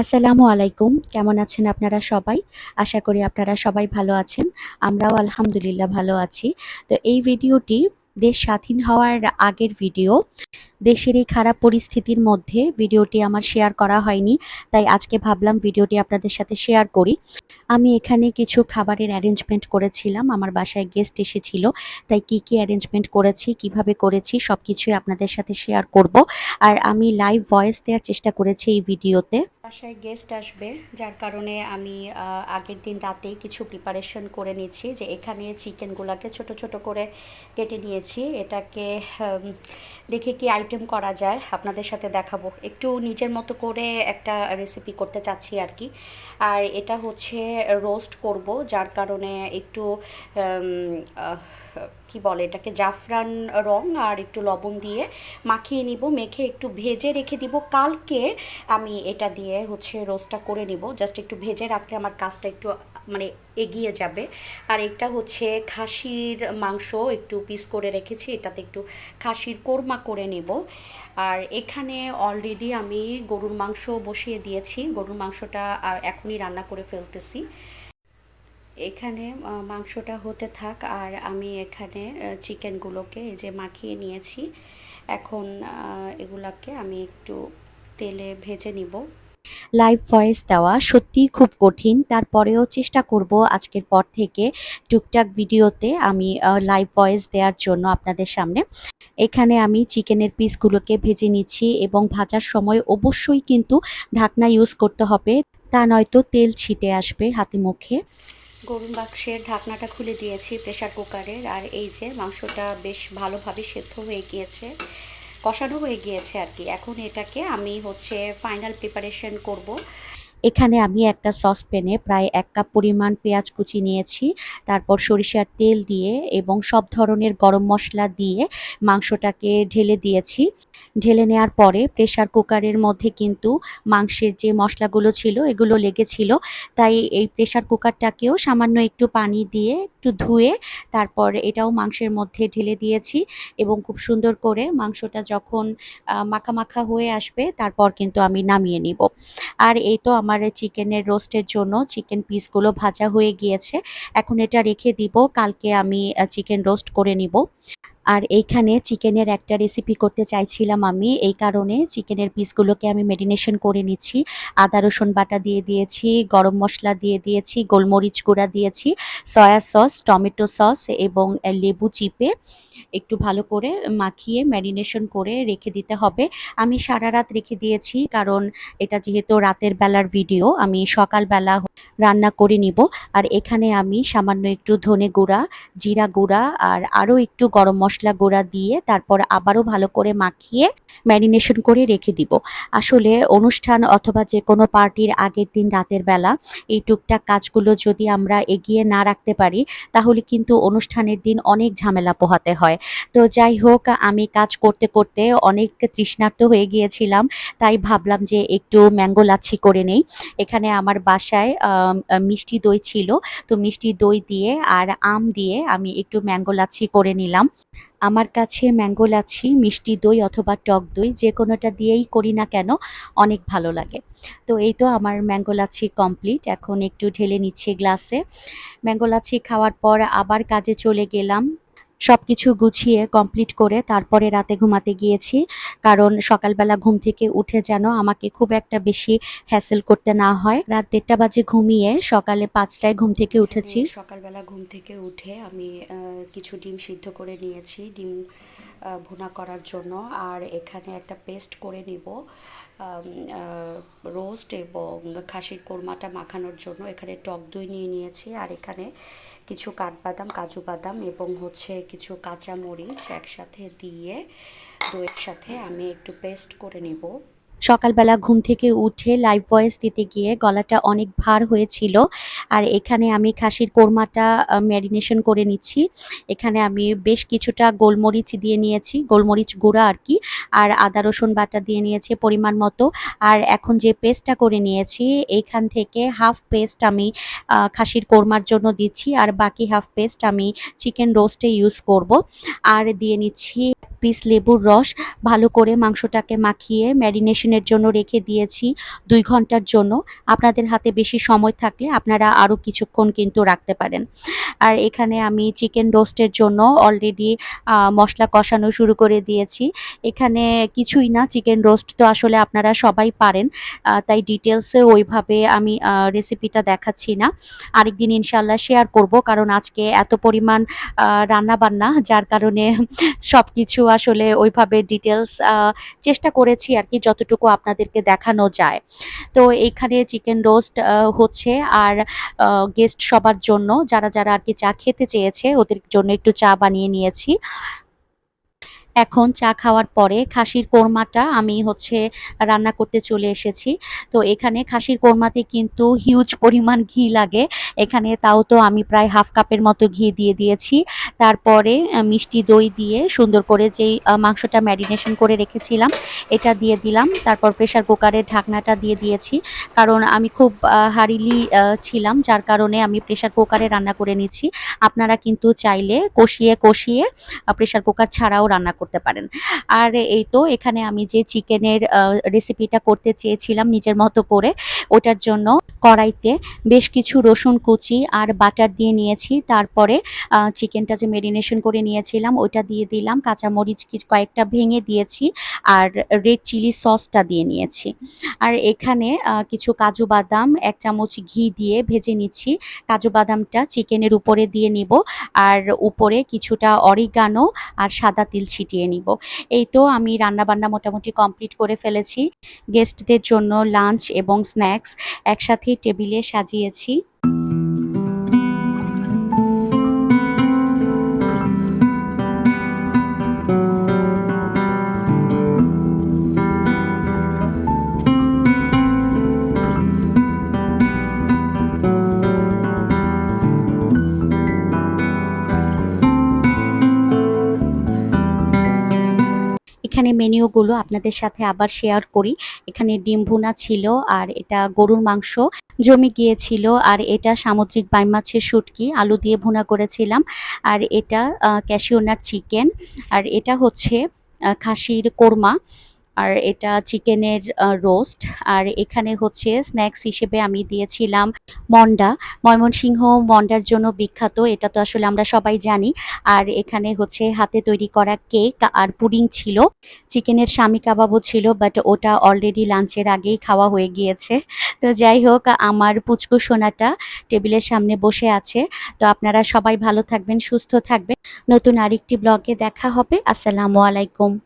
আসসালামু আলাইকুম। কেমন আছেন আপনারা সবাই? আশা করি আপনারা সবাই ভালো আছেন। আমরাও আলহামদুলিল্লাহ ভালো আছি। তো এই ভিডিওটি দেশ স্বাধীন হওয়ার আগের ভিডিও। দেশের এই খারাপ পরিস্থিতির মধ্যে ভিডিওটি আমার শেয়ার করা হয়নি, তাই আজকে ভাবলাম ভিডিওটি আপনাদের সাথে শেয়ার করি। আমি এখানে কিছু খাবারের অ্যারেঞ্জমেন্ট করেছিলাম, আমার বাসায় গেস্ট এসেছিল, তাই কি কি অ্যারেঞ্জমেন্ট করেছি, কীভাবে করেছি সব কিছুই আপনাদের সাথে শেয়ার করব। আর আমি লাইভ ভয়েস দেওয়ার চেষ্টা করেছি এই ভিডিওতে। বাসায় গেস্ট আসবে, যার কারণে আমি আগের দিন রাতেই কিছু প্রিপারেশন করে নিচ্ছি যে এখানে চিকেনগুলোকে ছোট ছোট করে কেটে নিয়েছি, এটাকে দেখে কি আইটেম করা যায়, আপনাদের সাথে দেখাবো। একটু নিজের মতো করে একটা রেসিপি করতে চাচ্ছি আর কি। আর এটা হচ্ছে রোস্ট করব, যার কারণে একটু কি বলে এটাকে, জাফরান রং আর একটু লবণ দিয়ে মাখিয়ে নিব, মেখে একটু ভেজে রেখে দিব। কালকে আমি এটা দিয়ে হচ্ছে রোস্টটা করে নিব। জাস্ট একটু ভেজে রাখলে আমার কাজটা একটু মানে এগিয়ে যাবে। আর এটা হচ্ছে খাসির মাংস একটু পিস করে রেখেছি, এটাতে একটু খাসির কোরমা করে নেব। আর এখানে অলরেডি আমি গরুর মাংস বসিয়ে দিয়েছি। গরুর মাংসটা এখনই রান্না করে ফেলতেছি। এখানে মাংসটা হতে থাক আর আমি এখানে চিকেনগুলোকে এই যে মাখিয়ে নিয়েছি। এখন এগুলাকে আমি একটু তেলে ভেজে নিব। লাইভ ভয়েস দেওয়া সত্যিই খুব কঠিন। তারপরেও চেষ্টা করব আজকের পর থেকে টুকটাক ভিডিওতে আমি লাইভ ভয়েস দেওয়ার জন্য আপনাদের সামনে। এখানে আমি চিকেনের পিসগুলোকে ভেজে নিচ্ছি এবং ভাজার সময় অবশ্যই কিন্তু ঢাকনা ইউজ করতে হবে। তা নয়তো তেল ছিটে আসবে হাতে মুখে। গরুর বাক্সের ঢাকনাটা খুলে দিয়েছি প্রেশার কুকারের আর এই যে মাংসটা বেশ ভালোভাবে সেদ্ধ হয়ে গিয়েছে, কষানো হয়ে গিয়েছে আর কি। এখন এটাকে আমি হচ্ছে ফাইনাল প্রিপারেশন করব। এখানে আমি একটা সসপ্যানে প্রায় এক কাপ পরিমাণ পেঁয়াজ কুচি নিয়েছি, তারপর সরিষার তেল দিয়ে এবং সব ধরনের গরম মশলা দিয়ে মাংসটাকে ঢেলে দিয়েছি। ঢেলে নেওয়ার পরে প্রেসার কুকারের মধ্যে কিন্তু মাংসের যে মশলাগুলো ছিল এগুলো লেগেছিল, তাই এই প্রেসার কুকারটাকেও সামান্য একটু পানি দিয়ে একটু ধুয়ে তারপর এটাও মাংসের মধ্যে ঢেলে দিয়েছি এবং খুব সুন্দর করে মাংসটা যখন মাখা মাখা হয়ে আসবে তারপর কিন্তু আমি নামিয়ে নিব। আর এই তো আমার চিকেনের রোস্টের জন্য চিকেন পিসগুলো ভাজা হয়ে গিয়েছে। এখন এটা রেখে দিব, কালকে আমি চিকেন রোস্ট করে নিব। আর এইখানে চিকেনের একটা রেসিপি করতে চাইছিলাম আমি। এই কারণে চিকেনের পিসগুলোকে আমি মেরিনেশন করে নিচ্ছি। আদা, রসুন বাটা দিয়ে দিয়েছি, গরম মশলা দিয়ে দিয়েছি, গোলমরিচ গুঁড়া দিয়েছি সয়া সস টমেটো সস এবং লেবু চিপে একটু ভালো করে মাখিয়ে ম্যারিনেশন করে রেখে দিতে হবে। আমি সারা রাত রেখে দিয়েছি কারণ এটা যেহেতু রাতের বেলার ভিডিও আমি সকালবেলা রান্না করে নিব। আর এখানে আমি সামান্য একটু ধনে গুঁড়া, জিরা গুঁড়া আর আরও একটু গরম মশলা গুঁড়া দিয়ে তারপর আবারও ভালো করে মাখিয়ে ম্যারিনেশন করে রেখে দিব। আসলে অনুষ্ঠান অথবা যে কোনো পার্টির আগের দিন রাতের বেলা এই টুকটাক কাজগুলো যদি আমরা এগিয়ে না রাখতে পারি, তাহলে কিন্তু অনুষ্ঠানের দিন অনেক ঝামেলা পোহাতে হয়। তো যাই হোক, আমি কাজ করতে করতে অনেক তৃষ্ণার্ত হয়ে গিয়েছিলাম, তাই ভাবলাম যে একটু ম্যাঙ্গো লাচ্ছি করে নেই। এখানে আমার বাসায় মিষ্টি দই ছিল। তো মিষ্টি দই দিয়ে আর আম দিয়ে আমি একটু ম্যাঙ্গো লাচ্ছি করে নিলাম। আমার কাছে ম্যাঙ্গো লাচ্ছি, মিষ্টি দই অথবা টক দই যে কোনোটা দিয়েই করি না কেন, অনেক ভালো লাগে। তো এই তো আমার ম্যাঙ্গো লাচ্ছি কমপ্লিট। এখন একটু ঢেলে নিচ্ছি গ্লাসে। ম্যাঙ্গো লাচ্ছি খাওয়ার পর আবার কাজে চলে গেলাম। সব কিছু গুছিয়ে কমপ্লিট করে তারপরে রাতে ঘুমাতে গিয়েছি। কারণ সকালবেলা ঘুম থেকে উঠে যেন আমাকে খুব একটা বেশি হ্যাসেল করতে না হয়। রাত দেড়টা বাজে ঘুমিয়ে সকালে পাঁচটায় ঘুম থেকে উঠেছি। সকালবেলা ঘুম থেকে উঠে আমি কিছু ডিম সিদ্ধ করে নিয়েছি। ডিম ভুনা করার জন্য। আর এখানে একটা পেস্ট করে নিব রোস্ট এবং খাসির কোরমাটা মাখানোর জন্য। এখানে টক দই নিয়ে নিয়েছি আর এখানে কিছু কাঠবাদাম, কাজু বাদাম এবং হচ্ছে কিছু কাঁচা মরিচ একসাথে দিয়ে দইয়ের সাথে আমি একটু পেস্ট করে নেব। সকালবেলা ঘুম থেকে উঠে লাইভ ভয়েস দিতে গিয়ে গলাটা অনেক ভার হয়েছিল। আর এখানে আমি খাসির কোরমাটা ম্যারিনেশন করে নিচ্ছি। এখানে আমি বেশ কিছুটা গোলমরিচ দিয়ে নিয়েছি, গোলমরিচ গুঁড়া আর কি। আর আদা, রসুন বাটা দিয়ে নিয়েছি পরিমাণ মতো। আর এখন যে পেস্টটা করে নিয়েছি, এইখান থেকে হাফ পেস্ট আমি খাসির কোরমার জন্য দিচ্ছি। আর বাকি হাফ পেস্ট আমি চিকেন রোস্টে ইউজ করব। আর দিয়ে নিচ্ছি পিস লেবুর রস ভালো করে মাংসটাকে মাখিয়ে ম্যারিনেশনের জন্য রেখে দিয়েছি দুই ঘণ্টার জন্য। আপনাদের হাতে বেশি সময় থাকলে আপনারা আরও কিছুক্ষণ কিন্তু রাখতে পারেন। আর এখানে আমি চিকেন রোস্টের জন্য অলরেডি মশলা কষানো শুরু করে দিয়েছি। এখানে কিছুই না চিকেন রোস্ট তো আসলে আপনারা সবাই পারেন তাই ডিটেলসে ওইভাবে আমি রেসিপিটা দেখাচ্ছি না। আরেকদিন ইনশাল্লাহ শেয়ার করব, কারণ আজকে এত পরিমাণ রান্না বান্না যার কারণে সব কিছু আসলে ওইভাবে ডিটেলস চেষ্টা করেছি আর কি যতটুকু আপনাদেরকে দেখানো যায়। তো এইখানে চিকেন রোস্ট হচ্ছে আর গেস্ট সবার জন্য যারা যারা আর কি চা খেতে চেয়েছে ওদের জন্য একটু চা বানিয়ে নিয়েছি। এখন চা খাওয়ার পরে খাসির কোরমাটা আমি হচ্ছে রান্না করতে চলে এসেছি। তো এখানে খাসির কোরমাতে কিন্তু হিউজ পরিমাণ ঘি লাগে। এখানে তাও তো আমি প্রায় হাফ কাপের মতো ঘি দিয়ে দিয়েছি। তারপরে মিষ্টি দই দিয়ে সুন্দর করে যেই মাংসটা ম্যারিনেশন করে রেখেছিলাম, এটা দিয়ে দিলাম। তারপর প্রেসার কুকারের ঢাকনাটা দিয়ে দিয়েছি। কারণ আমি খুব হারিলি ছিলাম, যার কারণে আমি প্রেসার কুকারে রান্না করে নিচ্ছি। আপনারা কিন্তু চাইলে কষিয়ে কষিয়ে প্রেসার কুকার ছাড়াও রান্না পারেন। আর এই তো এখানে আমি যে চিকেনের রেসিপিটা করতে চেয়েছিলাম নিজের মতো করে, ওটার জন্য কড়াইতে বেশ কিছু রসুন কুচি আর বাটার দিয়ে নিয়েছি। তারপরে চিকেনটা যে মেরিনেশন করে নিয়েছিলাম, ওইটা দিয়ে দিলাম। কাঁচামরিচ কয়েকটা ভেঙে দিয়েছি আর রেড চিলি সসটা দিয়ে নিয়েছি। আর এখানে কিছু কাজু বাদাম, এক চামচ ঘি দিয়ে ভেজে নিচ্ছি। কাজু বাদামটা চিকেনের উপরে দিয়ে নিব। আর উপরে কিছুটা অরিগানো আর সাদা তিল ছিটিয়ে নিব। এই তো আমি রান্নাবান্না মোটামুটি কমপ্লিট করে ফেলেছি। গেস্টদের জন্য লাঞ্চ এবং স্ন্যাক্স একসাথে টেবিলে সাজিয়েছি। মেনিউগুলো আপনাদের সাথে আবার শেয়ার করি। এখানে ডিম ভুনা ছিল, আর এটা গরুর মাংস জমে গিয়েছিল, আর এটা সামুদ্রিক বাই মাছের শুটকি, আলু দিয়ে ভুনা করেছিলাম। আর এটা ক্যাশিওনার চিকেন আর এটা হচ্ছে খাসির কোরমা। আর এটা চিকেনের রোস্ট আর এখানে হচ্ছে স্ন্যাক্স হিসেবে আমি দিয়েছিলাম মন্ডা। ময়মনসিংহ মন্ডার জন্য বিখ্যাত, এটা তো আসলে আমরা সবাই জানি। আর এখানে হচ্ছে হাতে তৈরি করা কেক আর পুডিং ছিল। চিকেনের স্বামী কাবাবও ছিল বাট ওটা অলরেডি লাঞ্চের আগেই খাওয়া হয়ে গিয়েছে। তো যাই হোক, আমার পুচকু সোনাটা টেবিলের সামনে বসে আছে। তো আপনারা সবাই ভালো থাকবেন, সুস্থ থাকবেন। নতুন আরেকটি ব্লগে দেখা হবে। আসসালামু আলাইকুম।